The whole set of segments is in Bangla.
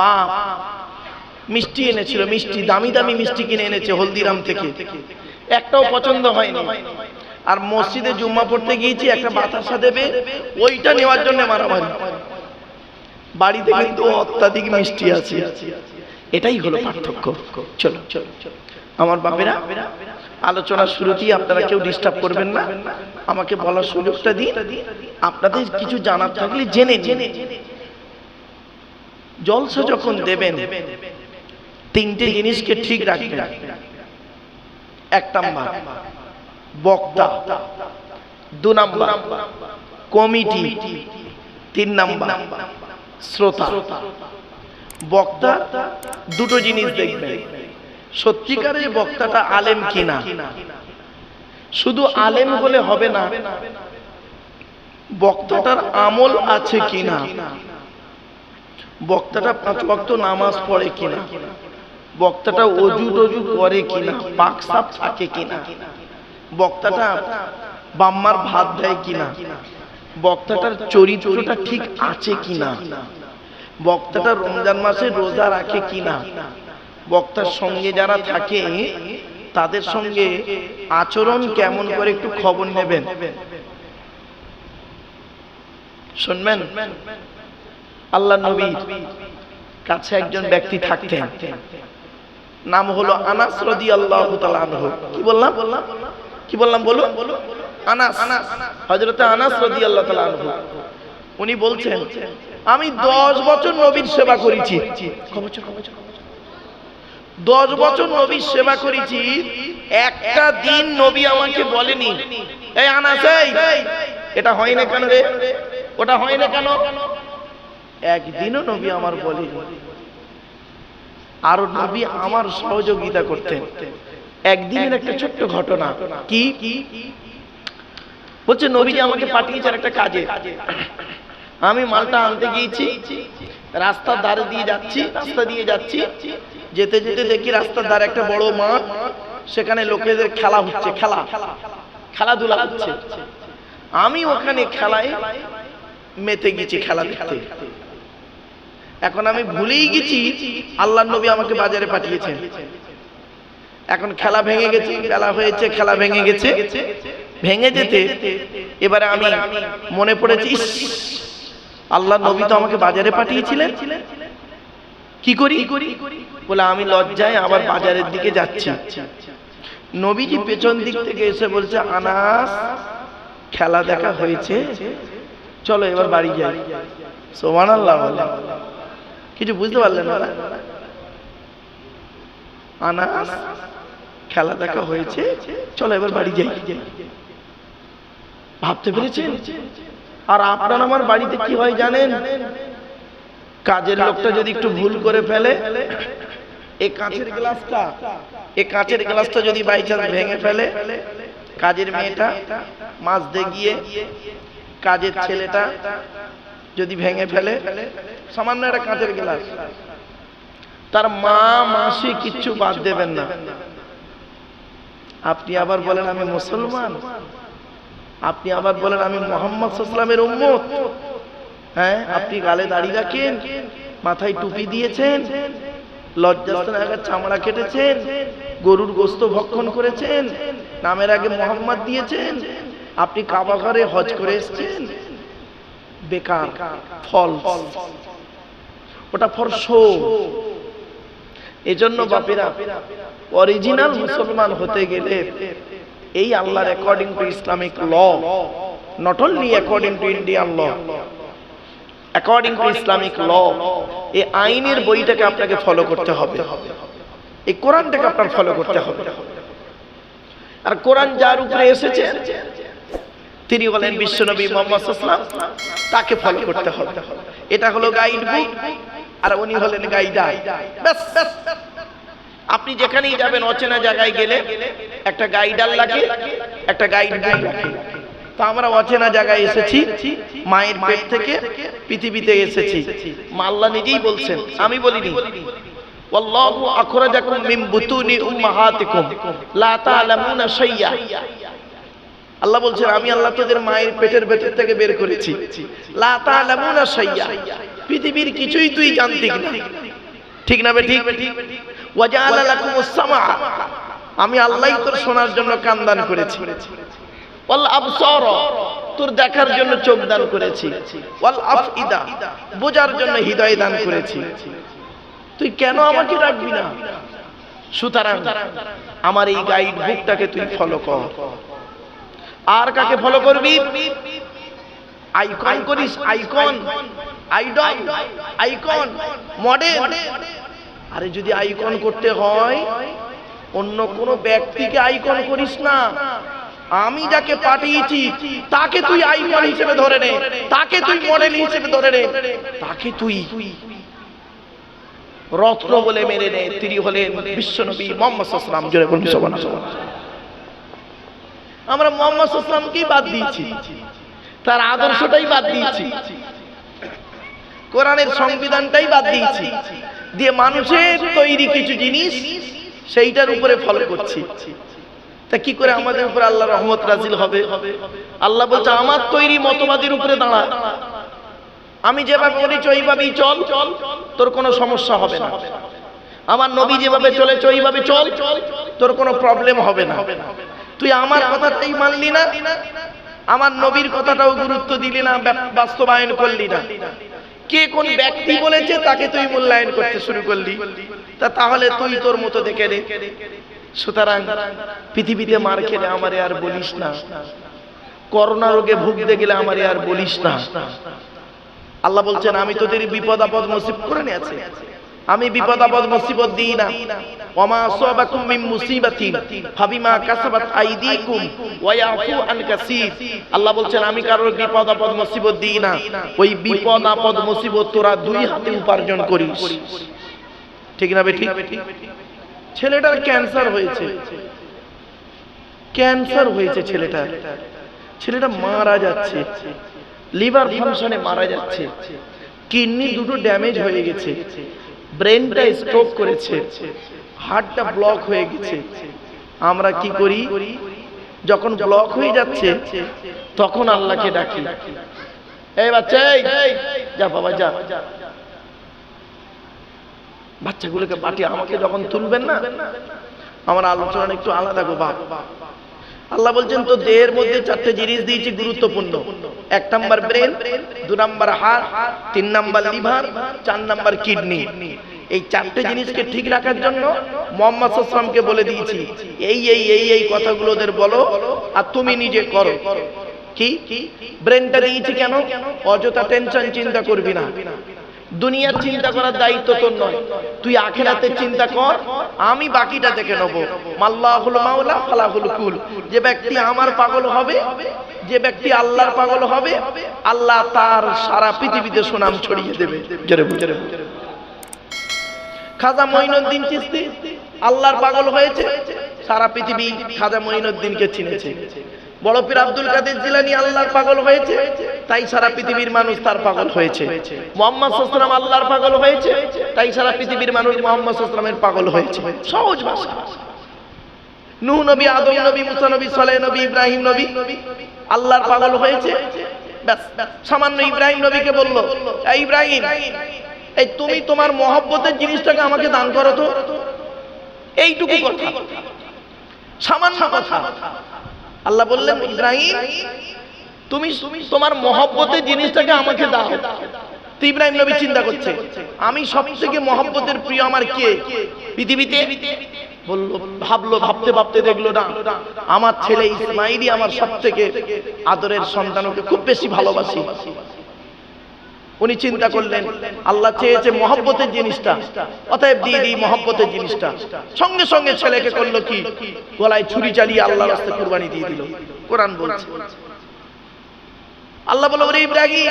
বাপ মিষ্টি এনেছিল, মিষ্টি, দামি দামি মিষ্টি কিনে এনেছে হলদিরাম থেকে। একটাও পছন্দ হয়নি। আর মসজিদে জুম্মা পড়তে গিয়েছি, একটা বাতাসা দেবে, ওইটা নেওয়ার জন্য মারামারি বাড়িতে কিন্তু অত্যাধিক মিষ্টি আছে। এটাই হলো পার্থক্য। চলো চলো আমার বাপেরা, আলোচনা শুরুতেই আপনারা কেউ ডিস্টার্ব করবেন না। আমাকে বলার সুযোগটা দিন। আপনাদের কিছু জানার থাকলে জেনে জেনে জলসা যখন দেবেন তিনটে জিনিসকে ঠিক রাখবেন। এক নাম্বার বক্তা দু নাম্বার কমিটি তিন নাম্বার শ্রোতা বক্তা দুটো জিনিস দেখবেন। সত্যিকারের বক্তাটা আলেম কিনা? শুধু আলেম বলে হবে না বক্তাটার আমল আছে কিনা? বক্তাটা পাঁচ ভক্ত নামাজ পড়ে কিনা? বক্তাটা অজু টজু করে কিনা? পাক সাপ থাকে কিনা? বক্তাটা বাম্মার ভাত দেয় কিনা? বক্তাটার চরিত্রটা ঠিক আছে কিনা? বক্তাটা রমজান মাসে রোজা রাখে কিনা? বক্তার সঙ্গে যারা থাকে, তাদের সঙ্গে আচরণ কেমন করে একটু খবর নেবেন? শুনবেন? আল্লাহ নবী কাছে একজন ব্যক্তি থাকতেন। নাম হলো আনাস রদি আল্লাহ কি বললাম? বললাম কি বললাম বলো আনাস হজরতে আনাস রদি আল্লাহ উনি বলছেন, আমি দশ বছর নবীর সেবা করেছি? দশ বছর নবীর সেবা করেছি, একটা দিন নবী আমাকে বলেনি। এই আনাস এটা হয় না কেন রে? ওটা হয় না কেন? একদিনও নবী আমার বলেনি। আরও নবী আমার সহযোগিতা করতেন। একদিনের একটা ছোট্ট ঘটনা। কি? বলছে যে আমাকে পাঠিয়েছেন একটা কাজে। আমি মালটা আনতে গিয়েছি, রাস্তার ধারে দিয়ে যাচ্ছি, রাস্তা দিয়ে যাচ্ছি। যেতে যেতে দেখি রাস্তার ধারে একটা বড় মাঠ, সেখানে লোকেদের খেলা হচ্ছে, খেলা। খেলাধুলা হচ্ছে। আমি ওখানে খেলায় মেতে গেছি খেলা দেখতে। এখন আমি ভুলেই গেছি আল্লাহ নবী আমাকে বাজারে পাঠিয়েছেন। এখন খেলা ভেঙে গেছে খেলা হয়েছে, খেলা ভেঙে গেছে। ভেঙে যেতে এবারে আমি মনে পড়েছি আল্লাহ নবী তো আমাকে বাজারে পাঠিয়েছিলেন। কি করি? বলে, আমি লজ্জায় আবার বাজারের দিকে যাচ্ছি। নবীজি পেছন দিক থেকে এসে বলছে, আনাস, খেলা দেখা হয়েছে। চলো এবার বাড়ি যাই। সোমান আল্লাহ কিছু বুঝতে পারলেন না আনাস খেলা দেখা হয়েছে, চলো এবার বাড়ি যাই। ভাবতে পেরেছেন? আর আপনার আমার বাড়িতে কি হয় জানেন? কাজের লোকটা যদি একটু ভুল করে ফেলে এই কাঁচের গ্লাসটা এই কাঁচের গ্লাসটা যদি বাই চান্স ভেঙে ফেলে, কাজের মেয়েটা মাছ দিয়ে গিয়ে কাজের ছেলেটা যদি ভেঙে ফেলে সামান্য একটা কাঁচের গ্লাস। তার মা, মাসি কিচ্ছু বাদ দেবেন না। আপনি আবার বলেন, আমি মুসলমান? আপনি আবার বলেন, আমি মোহাম্মদ সাল্লামের উম্মত। হ্যাঁ আপনি গালে দাড়ি রাখেন, মাথায় টুপি দিয়েছেন, লজ্জাস্থানে আগে চামড়া কেটেছেন, গরুর গোস্ত ভক্ষণ করেছেন, নামের আগে মোহাম্মদ দিয়েছেন, আপনি কাবা ঘরে হজ করে এসেছেন। বেকার ফল ওটা ফর শো এজন্য বাপেরা অরিজিনাল মুসলমান হতে গেলে এই আল্লাহর according to Islamic law not only according to Indian law according to Islamic law এই আইনের বইটাকে আপনাকে ফলো করতে হবে। এই কোরআনটাকে আপনার ফলো করতে হবে। আর কোরআন যার উপরে এসেছে তিনি হলেন বিশ্বনবী মোহাম্মদ তাকে ফলো করতে হবে। এটা হলো গাইড বুক আর উনি হলেন ব্যাস আপনি যেখানেই যাবেন, অচেনা জায়গায় গেলে একটা গাইডার লাগে একটা গাইড বুক লাগে তো আমরা অচেনা জায়গায় এসেছি, মায়ের পেট থেকে পৃথিবীতে এসেছি। মাল্লা নিজেই বলছেন, আমি বলিনি। আল্লাহ বলছেন, আমি আল্লাহ তোদের মায়ের পেটের ভেতর থেকে বের করেছি। লা পৃথিবীর কিছুই তুই জানতি না। ঠিক না বে ঠিক? ওয়াজআলা লাকুমুস সামা আমি আল্লাহই তোর শোনার জন্য কান দান করেছি তোর দেখার জন্য চোখ দান করেছি। বোঝার জন্য হৃদয় দান করেছি। তুই কেন আমাকে রাখবি না? সুতরাং আমার এই গাইড বুকটাকে তুই ফলো কর। আর কাকে ফলো করবি? আইকন করিস আইকন আইডল আইকন, মডেল। আরে যদি আইকন করতে হয়, অন্য কোন ব্যক্তিকে আইকন করিস না। আমি যাকে পাঠিয়েছি, তাকে তুই আইকন হিসেবে ধরে নে, তাকে তুই মডেল হিসেবে ধরে নে, তাকে তুই রত্ন বলে মেরে নে। তিনি হলেন বিশ্বনবী মোহাম্মদ সাল্লাম জোরে বলুন আমরা মোহাম্মদ সাল্লামকেই বাদ দিয়েছি। তার আদর্শটাই বাদ দিয়েছি। কোরআনের সংবিধানটাই বাদ দিয়েছি। দিয়ে মানুষের তৈরি কিছু জিনিস সেইটার উপরে ফলো করছি। তা কি করে আমাদের উপরে আল্লাহ রহমত রাজিল হবে? আল্লাহ বলছে আমার তৈরি মতবাদের উপরে দাঁড়া। আমি যেভাবে বলেছি ওইভাবেই চল। চল। তোর কোনো সমস্যা হবে না। আমার নবী যেভাবে চলেছে ওইভাবে চল। তোর কোনো প্রবলেম হবে না। তুই আমার কথাটাই মানলি না। আমার নবীর কথাটাও গুরুত্ব দিলি না বাস্তবায়ন করলি না। কে কোন ব্যক্তি বলেছে তাকে তুই মূল্যায়ন করতে শুরু করলি? তা তাহলে তুই তোর মতো দেখে রে সুতরাং পৃথিবীতে মার খেলে আমারে আর বলিস না। করোনা রোগে ভুগতে গেলে আমারে আর বলিস না। আল্লাহ বলছেন, আমি তোদের বিপদ আপদ মুসিব করে নিয়েছি। আমি বিপদ, আপদ, মুসিবত দিই না। ওমা আসাবাকুম মিন মুসিবাতিন, ফাবিমা কাসাবাত আইদিকুম ওয়া ইয়াফু আন কাসীর। আল্লাহ বলছেন, আমি কারোর বিপদ, আপদ, মুসিবত দিই না। ওই বিপদ, আপদ, মুসিবত তোরা দুই হাতে উপার্জন করিস। ঠিক না বে ঠিক? ছেলেটার ক্যান্সার হয়েছে। ক্যান্সার হয়েছে ছেলেটার। ছেলেটা মারা যাচ্ছে। লিভার ফাংশনে মারা যাচ্ছে। কিডনি দুটো ড্যামেজ হয়ে গেছে। ব্রেনটা স্ট্রোক করেছে হার্টটা ব্লক হয়ে গেছে। আমরা কি করি? যখন ব্লক হয়ে যাচ্ছে তখন আল্লাহকে ডাকি। এই বাচ্চা যা বাবা যা। বাচ্চাগুলোকে পাঠিয়ে আমাকে যখন তুলবেন না আমার আলোচনা একটু আলাদা গো বাপ। আল্লাহ বলছেন তো দেহের মধ্যে চারটে জিনিস দিয়েছি গুরুত্বপূর্ণ। এক নাম্বার ব্রেন, দু নাম্বার হাড়, তিন নাম্বার লিভার, চার নাম্বার কিডনি। এই চারটে জিনিসকে ঠিক রাখার জন্য মোহাম্মদ সাল্লামকে বলে দিয়েছি, এই এই এই এই কথাগুলো ওদের বলো আর তুমি নিজে করো। কি? ব্রেনটা দিয়েছি কেন? অযথা টেনশন চিন্তা করবি না। দুনিয়ার চিন্তা করার দায়িত্ব তোর নয়। তুই আখেরাতের চিন্তা কর, আমি বাকিটা দেখে নেব। মাল্লাহুল মাওলা, ফালাহুল কুল। যে ব্যক্তি আমার পাগল হবে, যে ব্যক্তি আল্লাহর পাগল হবে, আল্লাহ তার সারা পৃথিবীতে সুনাম ছড়িয়ে দেবে। খাজা মঈনুদ্দিন চিস্তি আল্লাহর পাগল হয়েছে, সারা পৃথিবী খাজা মঈনুদ্দিনকে চিনেছে। বড় পীর আব্দুল কাদের জিলানী আল্লাহর পাগল হয়েছে, তাই সারা পৃথিবীর মানুষ তার পাগল হয়েছে। মোহাম্মদ সাল্লাম আল্লাহর পাগল হয়েছে, তাই সারা পৃথিবীর মানুষ মোহাম্মদ সাল্লামের পাগল হয়েছে। সহজ ভাষা। নূহ নবী, আদম নবী, মুসা নবী, সালেহ নবী, ইব্রাহিম নবী আল্লাহর পাগল হয়েছে। ব্যাস, সামান্য ইব্রাহিম নবীকে বলল "এই ইব্রাহিম, এই তুমি তোমার মহব্বতের জিনিসটাকে আমাকে দান করো তো। এইটুকু কথা। সামান্য কথা। আল্লাহ বললেন, ইব্রাহিম, তুমি তোমার মহব্বতের জিনিসটাকে আমাকে দাও। ইব্রাহিম নবী চিন্তা করছে, আমি সব থেকে মহব্বতের প্রিয় আমার কে? পৃথিবীতে বলল, ভাবলো, ভাবতে ভাবতে দেখল না, আমার ছেলে ইসমাইলই আমার সব থেকে আদরের সন্তানকে খুব বেশি ভালোবাসি। উনি চিন্তা করলেন আল্লাহ চেয়েছে মহব্বতের জিনিসটা। অতএব দিয়ে দিই মহব্বতের জিনিসটা। সঙ্গে সঙ্গে ছেলেকে করল কি? গলায় ছুরি চালিয়ে আল্লাহ রাস্তায় কুরবানি দিয়ে দিল। কোরআন বলছে। আল্লাহ বলো ওরে ইব্রাহিম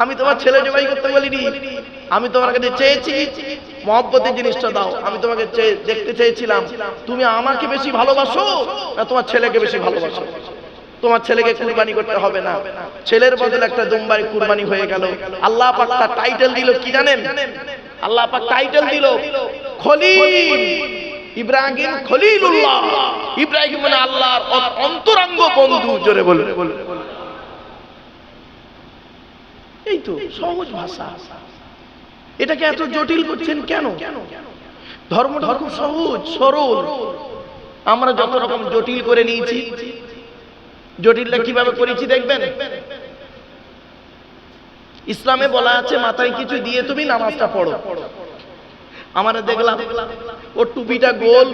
আমি তোমার ছেলে জবাই করতে বলিনি। আমি তোমার কাছে চেয়েছি মহব্বতের জিনিসটা দাও। আমি তোমাকে দেখতে চেয়েছিলাম। তুমি আমাকে বেশি ভালোবাসো না তোমার ছেলেকে বেশি ভালোবাসো। তোমার ছেলেকে কুরবানি করতে হবে না। ছেলের বদলে একটা দুম্বাই কুরবানি হয়ে গেল। আল্লাহ পাক তার টাইটেল দিল কি জানেন? আল্লাহ পাক টাইটেল দিল খলিল ইব্রাহিম খলিলুল্লাহ। ইব্রাহিম মানে আল্লাহর অন্তরঙ্গ বন্ধু, জোরে বলে এই তো সহজ ভাষা। এটাকে এত জটিল করছেন কেন? ধর্মটা খুব সহজ, সরল। আমরা যত রকম জটিল করে নিয়েছি জটিলটা কীভাবে করেছি দেখবেন? ইসলামে বলা আছে, মাথায় কিছু দিয়ে তুমি নামাজটা পড়ো। আমরা দেখলাম, ওর টুপিটা গোল,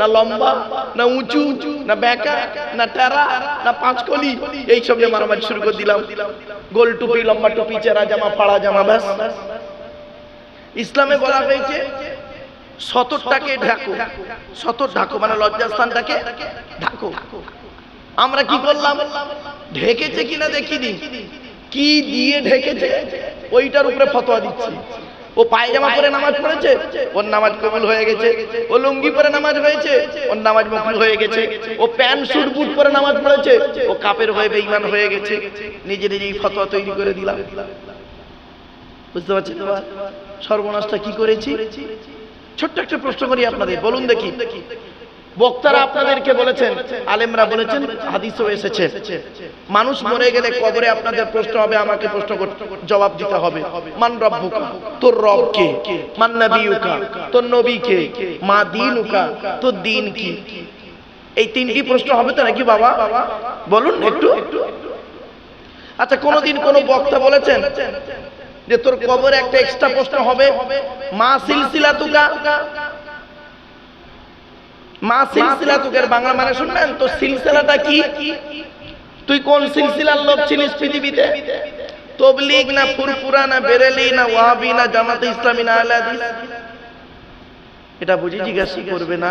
না লম্বা, না উঁচু, না বেঁকা, না টেরা না পাঁচকলি এই সব নিয়ে মারামারি শুরু করে দিলাম। গোল টুপি, লম্বা টুপি, চেরা জামা, ফাড়া জামা, ব্যাস। ইসলামে বলা হয়েছে, সতরটাকে ঢাকো, সতর ঢাকো মানে লজ্জাস্থানটাকে ঢাকো। আমরা কি করলাম? ঢেকেছে কিনা দেখিনি। কি দিয়ে ঢেকেছে? ওইটার উপরে ফতোয়া দিচ্ছি। ও পায়জামা পরে নামাজ পড়েছে, ওর নামাজ কবুল হয়ে গেছে। ও লুঙ্গি পরে নামাজ হয়েছে, ওর নামাজ মকবুল হয়ে গেছে। ও প্যান্ট, স্যুট, বুট পরে নামাজ পড়েছে, ও কাপের হয়ে বেঈমান হয়ে গেছে। নিজে নিজেই ফতোয়া তৈরি করে দিলাম। বুঝতে পারছি তো সর্বনাশটা কি করেছি? ছোট্ট একটা প্রশ্ন করি আপনাদের। বলুন দেখি। বক্তারা আপনাদেরকে বলেছেন, আলেমরা বলেছেন, হাদিসও এসেছে। মানুষ মরে গেলে কবরে আপনাদের প্রশ্ন হবে, আমাকে প্রশ্ন জবাব দিতে হবে। মান রব্বুকা, তোর রব কে? মান নবিউকা, তোর নবী কে? মা দিনুকা, তোর দিন কি? এই তিনটি প্রশ্ন হবে তো নাকি বাবা? বলুন একটু। আচ্ছা কোনোদিন কোনো বক্তা বলেছেন যে তোর কবরে একটা এক্সট্রা প্রশ্ন হবে, মা সিলসিলা তুকা মা সিলসিলা তুকের বাংলা মানে শুনবেন? তো সিলসিলাটা কি? তুই কোন সিলসিলার লোক ছিলিস পৃথিবীতে? তবলিগ না ফুরফুরা না বেরেলি না ওয়াহাবি না জামাতে ইসলামী না আহলে হাদিস? এটা বুঝি জিজ্ঞাসা করবে না?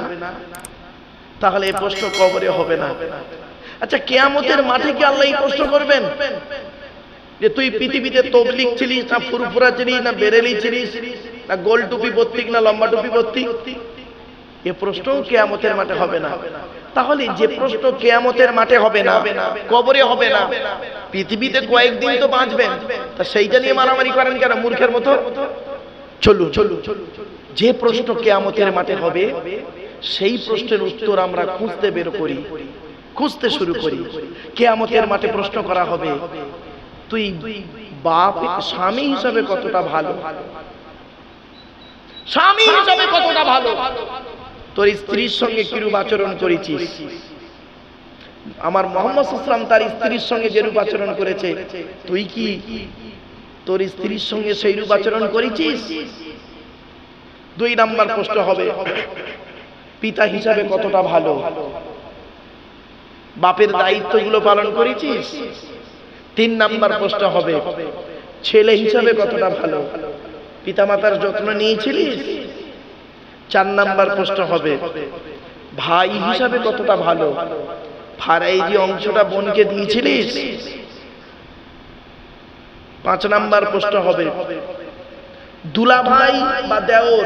তাহলে এই প্রশ্ন কবরে হবে না। আচ্ছা কেয়ামতের মাঠে কি আল্লাহ এই প্রশ্ন করবেন? যে তুই পৃথিবীতে তবলিগ ছিলিস না ফুরফুরা ছিলিস না বেরেলি ছিলিস না গোল টুপি বত্তিক না লম্বা টুপি বত্তিক? এ প্রশ্ন কেয়ামতের মাঠে হবে না। তাহলে যে প্রশ্ন কেয়ামতের মাঠে হবে না, কবরে হবে না, পৃথিবীতে কয়েকদিন তো বাঁচবেন, তা সেইটা নিয়ে মারামারি করেন কেন, মূর্খের মতো? চলুন চলুন। যে প্রশ্ন কেয়ামতের মাঠে হবে, সেই প্রশ্নের উত্তর আমরা খুঁজতে বের করি, খুঁজতে শুরু করি। কেয়ামতের মাঠে প্রশ্ন করা হবে, তুই বাপ, স্বামী হিসাবে কতটা ভালো? স্বামী হিসাবে কতটা ভালো? তোর স্ত্রীর সঙ্গে কিরূপ আচরণ করেছিস? আমার মোহাম্মদ ইসলাম তার স্ত্রীর সঙ্গে যেরূপ আচরণ করেছে, তুই কি তোর স্ত্রীর সঙ্গে সেই রূপ আচরণ করেছিস? দুই নাম্বার প্রশ্ন হবে, পিতা হিসাবে কতটা ভালো? বাপের দায়িত্বগুলো পালন করেছিস? তিন নাম্বার প্রশ্ন হবে, ছেলে হিসাবে কতটা ভালো? পিতামাতার যত্ন নিয়েছিলিস? চার নাম্বার প্রশ্ন হবে, ভাই হিসাবে কতটা ভালো? ফারাই যে অংশটা বোনকে দিয়েছিলিস? পাঁচ নাম্বার প্রশ্ন হবে দুলা ভাই বা দেওর?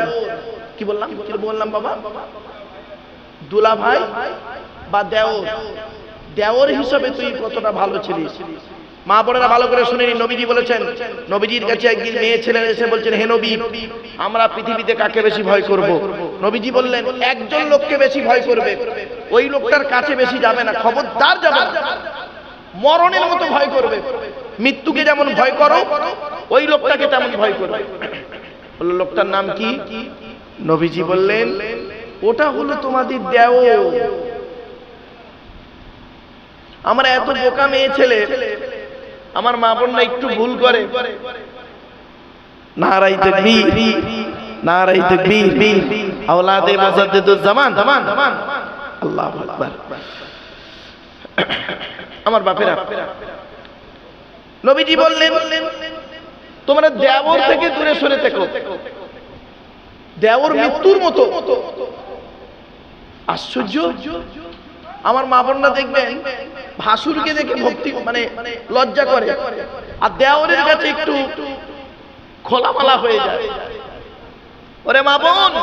কি বললাম? কি বললাম বাবা? দুলা ভাই বা দেওর? দেওর হিসাবে তুই কতটা ভালো ছিলিস? মা বোনেরা ভালো করে শুনেনি নবীজি বলেছেন, নবীজির কাছে একদিন মেয়ে ছেলে এসে বলছেন, হে নবী, আমরা পৃথিবীতে কাকে বেশি ভয় করব? নবীজি বললেন, একজন লোককে বেশি ভয় করবে, ওই লোকটার কাছে বেশি যাবে না, খবরদার যাবে। মরণের মতো ভয় করবে। মৃত্যুকে যেমন ভয় করো, ওই লোকটাকে তেমন ভয় করবে। বলল, লোকটার নাম কি? নবীজি বললেন, ওটা হলো তোমাদের দেও। আমরা এত বোকা মেয়ে ছেলে আমার মা বোনরা একটু ভুল করে। নারাই তাকবীর। নারাই তাকবীর। আওলাদে মুজাদ্দিদুজ জামান। আল্লাহু আকবার। আমার বাপেরা নবীজি বললেন তোমরা দেওর থেকে দূরে সরে থেকো। দেওর মৃত্যুর মতো। আশ্চর্য। আমার মা বোনরা দেখবেন, ভাসুরকে দেখে ভক্তি মানে লজ্জা করে। আর দেওরের কাছে একটু খোলামালা হয়ে যায়। ওরে মা বোন,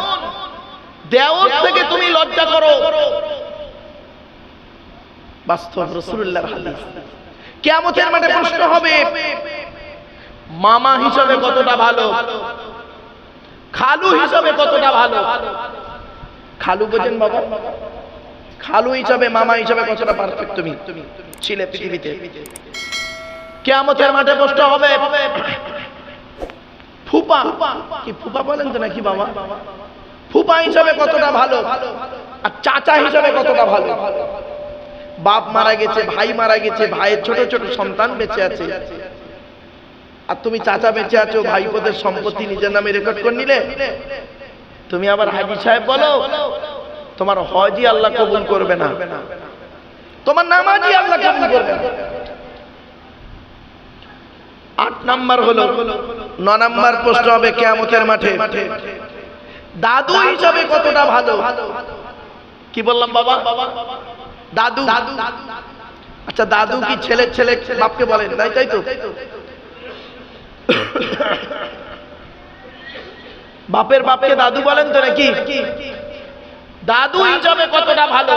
দেওর থেকে তুমি লজ্জা করো। বাস্তব রসুল্লাহর হাদিস। কেমতের মাঠে প্রশ্ন হবে, মামা হিসাবে কতটা ভালো? খালু হিসাবে কতটা ভালো? খালু বোঝেন বাবা। খালু হিসাবে মামা হিসাবে কতটা পারফেক্ট তুমি ছিলে পৃথিবীতে। কেয়ামতের মাঠে প্রশ্ন হবে ফুপা। কি ফুপা বলেন তো নাকি বাবা? ফুপা হিসাবে কতটা ভালো? আর চাচা হিসাবে কতটা ভালো? বাপ মারা গেছে ভাই মারা গেছে ভাইয়ের ছোট ছোট সন্তান বেঁচে আছে। আর তুমি চাচা বেঁচে আছো ভাইপোদের সম্পত্তি নিজের নামে রেকর্ড করে নিলে? তুমি আবার হাজি সাহেব বলো? তোমার হজই আল্লাহ কবুল করবে না। তোমার নামাজই আল্লাহ কবুল করবে না। আট নাম্বার হলো, ন নাম্বার প্রশ্ন হবে কেয়ামতের মাঠে। দাদু হিসাবে কতটা ভালো? কি বললাম বাবা? দাদু। আচ্ছা দাদু কি ছেলে ছেলে বাপকে বলেন? তাই তাই তো? বাপের বাপকে দাদু বলেন তো নাকি? দাদু হিসাবে কতটা ভালো?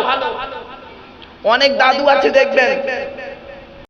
অনেক দাদু আছে দেখবেন।